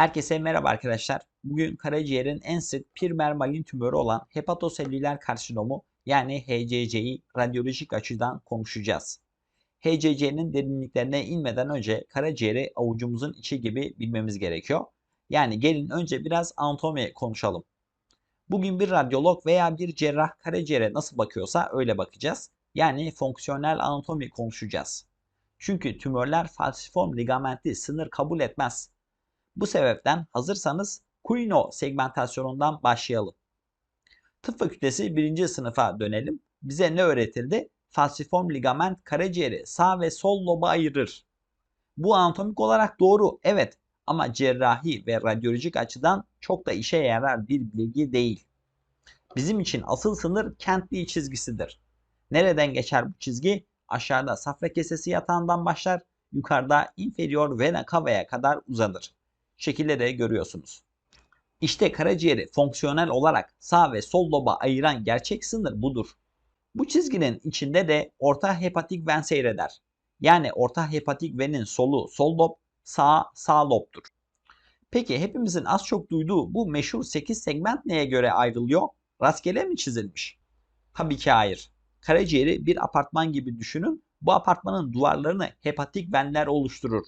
Herkese merhaba arkadaşlar. Bugün karaciğerin en sık primer malin tümörü olan hepatoselüler karsinomu yani HCC'yi radyolojik açıdan konuşacağız. HCC'nin derinliklerine inmeden önce karaciğeri avucumuzun içi gibi bilmemiz gerekiyor. Yani gelin önce biraz anatomi konuşalım. Bugün bir radyolog veya bir cerrah karaciğere nasıl bakıyorsa öyle bakacağız. Yani fonksiyonel anatomi konuşacağız. Çünkü tümörler falsiform ligamenti sınır kabul etmez. Bu sebepten hazırsanız Quino segmentasyonundan başlayalım. Tıp fakültesi birinci sınıfa dönelim. Bize ne öğretildi? Falsiform ligament karaciğeri sağ ve sol loba ayırır. Bu anatomik olarak doğru evet ama cerrahi ve radyolojik açıdan çok da işe yarar bir bilgi değil. Bizim için asıl sınır Kentli çizgisidir. Nereden geçer bu çizgi? Aşağıda safra kesesi yatağından başlar, yukarıda inferior vena cava'ya kadar uzanır. Şekilde de görüyorsunuz. İşte karaciğeri fonksiyonel olarak sağ ve sol loba ayıran gerçek sınır budur. Bu çizginin içinde de orta hepatik ven seyreder. Yani orta hepatik venin solu sol lob, sağ sağ lobdur. Peki hepimizin az çok duyduğu bu meşhur 8 segment neye göre ayrılıyor? Rastgele mi çizilmiş? Tabii ki hayır. Karaciğeri bir apartman gibi düşünün. Bu apartmanın duvarlarını hepatik venler oluşturur.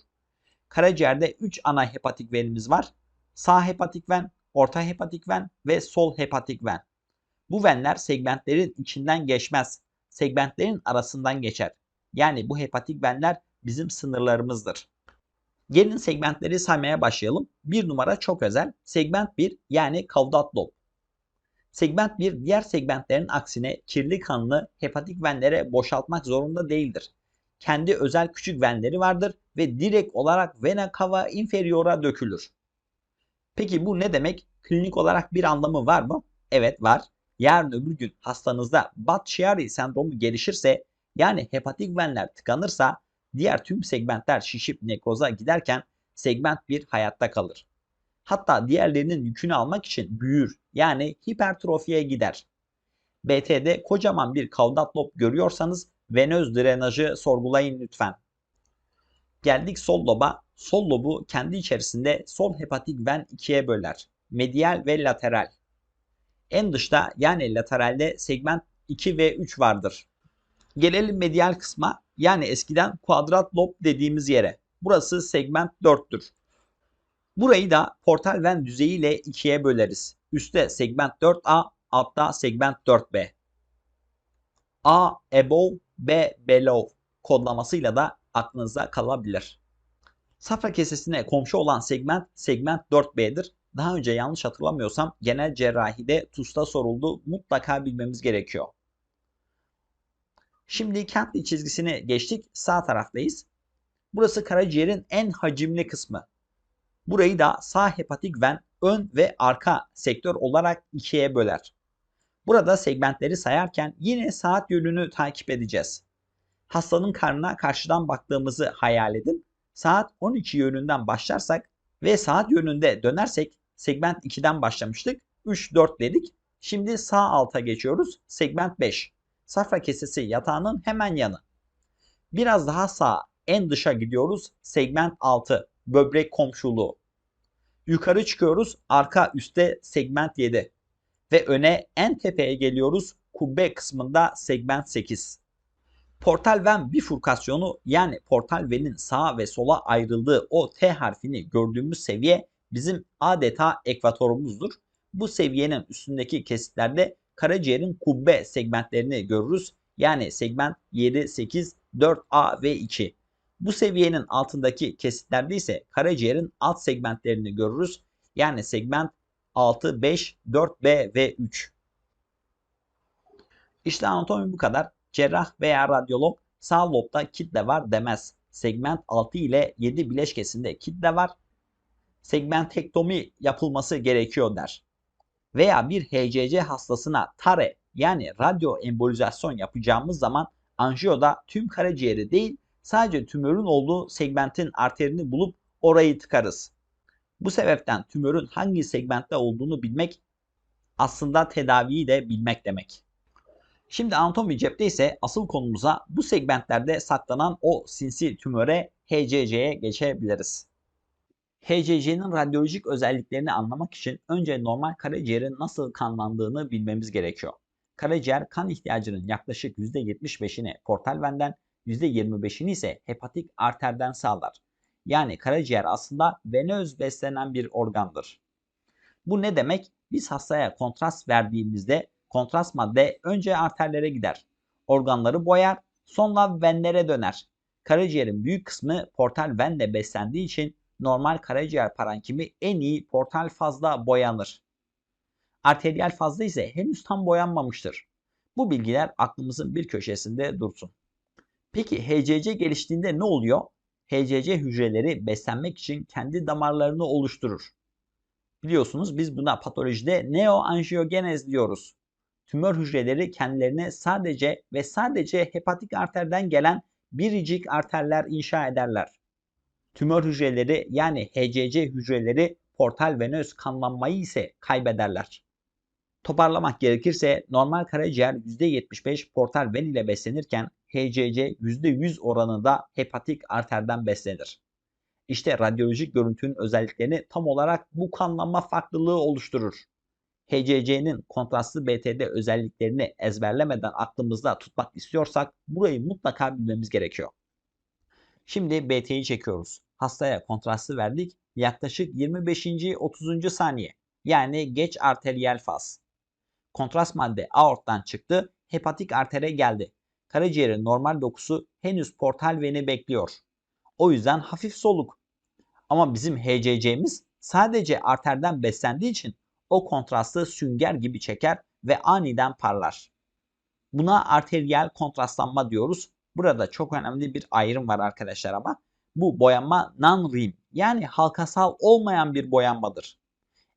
Karaciğerde 3 ana hepatik venimiz var. Sağ hepatik ven, orta hepatik ven ve sol hepatik ven. Bu venler segmentlerin içinden geçmez. Segmentlerin arasından geçer. Yani bu hepatik venler bizim sınırlarımızdır. Gelin segmentleri saymaya başlayalım. Bir numara çok özel. Segment 1 yani kavdat lob. Segment 1 diğer segmentlerin aksine kirli kanını hepatik venlere boşaltmak zorunda değildir. Kendi özel küçük venleri vardır ve direkt olarak vena cava inferior'a dökülür. Peki bu ne demek? Klinik olarak bir anlamı var mı? Evet var. Yarın öbür gün hastanızda Budd-Chiari sendromu gelişirse yani hepatik venler tıkanırsa diğer tüm segmentler şişip nekroza giderken segment 1 hayatta kalır. Hatta diğerlerinin yükünü almak için büyür yani hipertrofiye gider. BT'de kocaman bir kavdat lob görüyorsanız venöz drenajı sorgulayın lütfen. Geldik sol loba. Sol lobu kendi içerisinde sol hepatik ven ikiye böler. Medial ve lateral. En dışta yani lateralde segment 2 ve 3 vardır. Gelelim medial kısma yani eskiden kuadrat lob dediğimiz yere. Burası segment 4'tür. Burayı da portal ven düzeyiyle ikiye böleriz. Üste segment 4A, altta segment 4B. A above, B below kodlamasıyla da aklınıza kalabilir. Safra kesesine komşu olan segment segment 4B'dir. Daha önce yanlış hatırlamıyorsam genel cerrahide TUS'ta soruldu. Mutlaka bilmemiz gerekiyor. Şimdi Kentli çizgisini geçtik. Sağ taraftayız. Burası karaciğerin en hacimli kısmı. Burayı da sağ hepatik ven ön ve arka sektör olarak ikiye böler. Burada segmentleri sayarken yine saat yönünü takip edeceğiz. Hastanın karnına karşıdan baktığımızı hayal edin. Saat 12 yönünden başlarsak ve saat yönünde dönersek segment 2'den başlamıştık. 3 4 dedik. Şimdi sağ alta geçiyoruz. Segment 5. Safra kesesi yatağının hemen yanı. Biraz daha sağ en dışa gidiyoruz. Segment 6 böbrek komşuluğu. Yukarı çıkıyoruz. Arka üstte segment 7. Ve öne en tepeye geliyoruz. Kubbe kısmında segment 8. Portal ven bifurkasyonu yani portal venin sağa ve sola ayrıldığı o T harfini gördüğümüz seviye bizim adeta ekvatorumuzdur. Bu seviyenin üstündeki kesitlerde karaciğerin kubbe segmentlerini görürüz. Yani segment 7, 8, 4A ve 2. Bu seviyenin altındaki kesitlerde ise karaciğerin alt segmentlerini görürüz. Yani segment 6, 5, 4B ve 3. İşte anatomi bu kadar. Cerrah veya radyolog sağ lobda kitle var demez. Segment 6 ile 7 bileşkesinde kitle var. Segmentektomi yapılması gerekiyor der. Veya bir HCC hastasına TARE yani radyo embolizasyon yapacağımız zaman anjiyoda tüm karaciğeri değil sadece tümörün olduğu segmentin arterini bulup orayı tıkarız. Bu sebepten tümörün hangi segmentte olduğunu bilmek aslında tedaviyi de bilmek demek. Şimdi anatomi cepte ise asıl konumuza bu segmentlerde saklanan o sinsi tümöre HCC'ye geçebiliriz. HCC'nin radyolojik özelliklerini anlamak için önce normal karaciğerin nasıl kanlandığını bilmemiz gerekiyor. Karaciğer kan ihtiyacının yaklaşık %75'ini portal venden, %25'ini ise hepatik arterden sağlar. Yani karaciğer aslında venöz beslenen bir organdır. Bu ne demek? Biz hastaya kontrast verdiğimizde kontrast madde önce arterlere gider. Organları boyar, sonra venlere döner. Karaciğerin büyük kısmı portal venle beslendiği için normal karaciğer parankimi en iyi portal fazla boyanır. Arteriyel fazla ise henüz tam boyanmamıştır. Bu bilgiler aklımızın bir köşesinde dursun. Peki HCC geliştiğinde ne oluyor? HCC hücreleri beslenmek için kendi damarlarını oluşturur. Biliyorsunuz biz buna patolojide neoanjiyogenez diyoruz. Tümör hücreleri kendilerine sadece ve sadece hepatik arterden gelen biricik arterler inşa ederler. Tümör hücreleri yani HCC hücreleri portal venöz kanlanmayı ise kaybederler. Toparlamak gerekirse normal karaciğer %75 portal ven ile beslenirken HCC %100 oranında hepatik arterden beslenir. İşte radyolojik görüntünün özelliklerini tam olarak bu kanlanma farklılığı oluşturur. HCC'nin kontrastlı BTD özelliklerini ezberlemeden aklımızda tutmak istiyorsak burayı mutlaka bilmemiz gerekiyor. Şimdi BT'yi çekiyoruz. Hastaya kontrastı verdik. Yaklaşık 25. 30. saniye. Yani geç arteriyel faz. Kontrast madde aorttan çıktı. Hepatik artere geldi. Karaciğerin normal dokusu henüz portal veni bekliyor. O yüzden hafif soluk. Ama bizim HCC'miz sadece arterden beslendiği için o kontrastı sünger gibi çeker ve aniden parlar. Buna arteriyel kontrastlanma diyoruz. Burada çok önemli bir ayrım var arkadaşlar ama bu boyanma non-rim yani halkasal olmayan bir boyanmadır.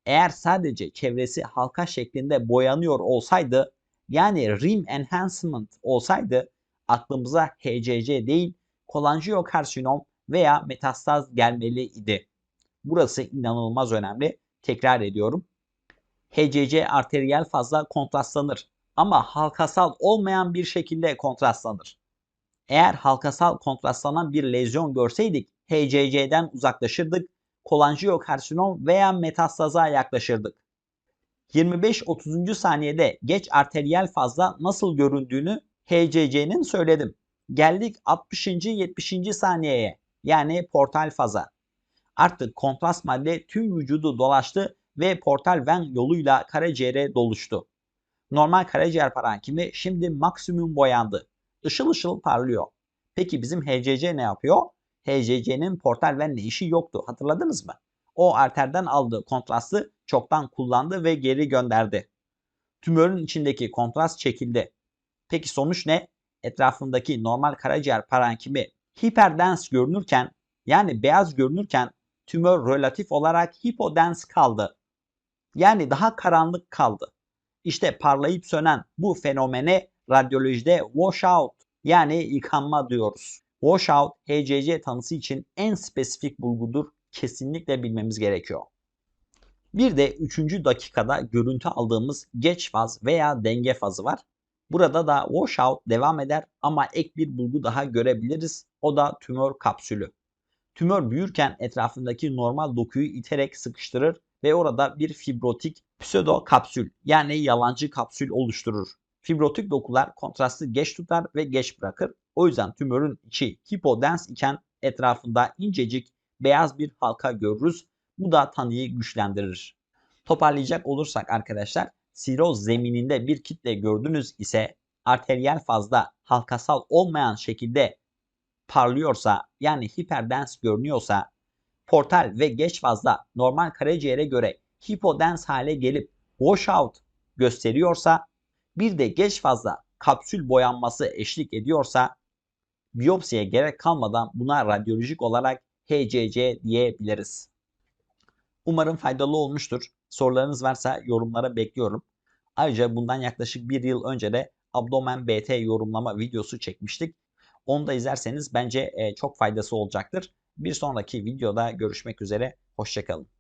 Eğer sadece çevresi halka şeklinde boyanıyor olsaydı yani rim enhancement olsaydı aklımıza HCC değil kolangiokarsinom veya metastaz gelmeli idi. Burası inanılmaz önemli. Tekrar ediyorum. HCC arteriyel fazla kontrastlanır ama halkasal olmayan bir şekilde kontrastlanır. Eğer halkasal kontrastlanan bir lezyon görseydik HCC'den uzaklaşırdık, kolangiokarsinom veya metastaza yaklaşırdık. 25-30. saniyede geç arteriyel fazla nasıl göründüğünü HCC'nin söyledim. Geldik 60. 70. saniyeye yani portal faza. Artık kontrast madde tüm vücudu dolaştı ve portal ven yoluyla karaciğere doluştu. Normal karaciğer parankimi şimdi maksimum boyandı. Işıl ışıl parlıyor. Peki bizim HCC ne yapıyor? HCC'nin portal venle işi yoktu. Hatırladınız mı? O arterden aldığı kontrastı çoktan kullandı ve geri gönderdi. Tümörün içindeki kontrast çekildi. Peki sonuç ne? Etrafındaki normal karaciğer parankimi hiperdens görünürken yani beyaz görünürken tümör relatif olarak hipodens kaldı. Yani daha karanlık kaldı. İşte parlayıp sönen bu fenomene radyolojide washout yani yıkanma diyoruz. Washout HCC tanısı için en spesifik bulgudur. Kesinlikle bilmemiz gerekiyor. Bir de 3. dakikada görüntü aldığımız geç faz veya denge fazı var. Burada da washout devam eder ama ek bir bulgu daha görebiliriz. O da tümör kapsülü. Tümör büyürken etrafındaki normal dokuyu iterek sıkıştırır ve orada bir fibrotik pseudo kapsül yani yalancı kapsül oluşturur. Fibrotik dokular kontrastı geç tutar ve geç bırakır. O yüzden tümörün içi hipodens iken etrafında incecik beyaz bir halka görürüz. Bu da tanıyı güçlendirir. Toparlayacak olursak arkadaşlar siroz zemininde bir kitle gördünüz ise arteriyel fazda halkasal olmayan şekilde parlıyorsa yani hiperdens görünüyorsa portal ve geç fazla normal karaciğere göre hipodens hale gelip washout gösteriyorsa bir de geç fazla kapsül boyanması eşlik ediyorsa biyopsiye gerek kalmadan buna radyolojik olarak HCC diyebiliriz. Umarım faydalı olmuştur. Sorularınız varsa yorumlara bekliyorum. Ayrıca bundan yaklaşık bir yıl önce de abdomen BT yorumlama videosu çekmiştik. Onu da izlerseniz bence çok faydası olacaktır. Bir sonraki videoda görüşmek üzere. Hoşçakalın.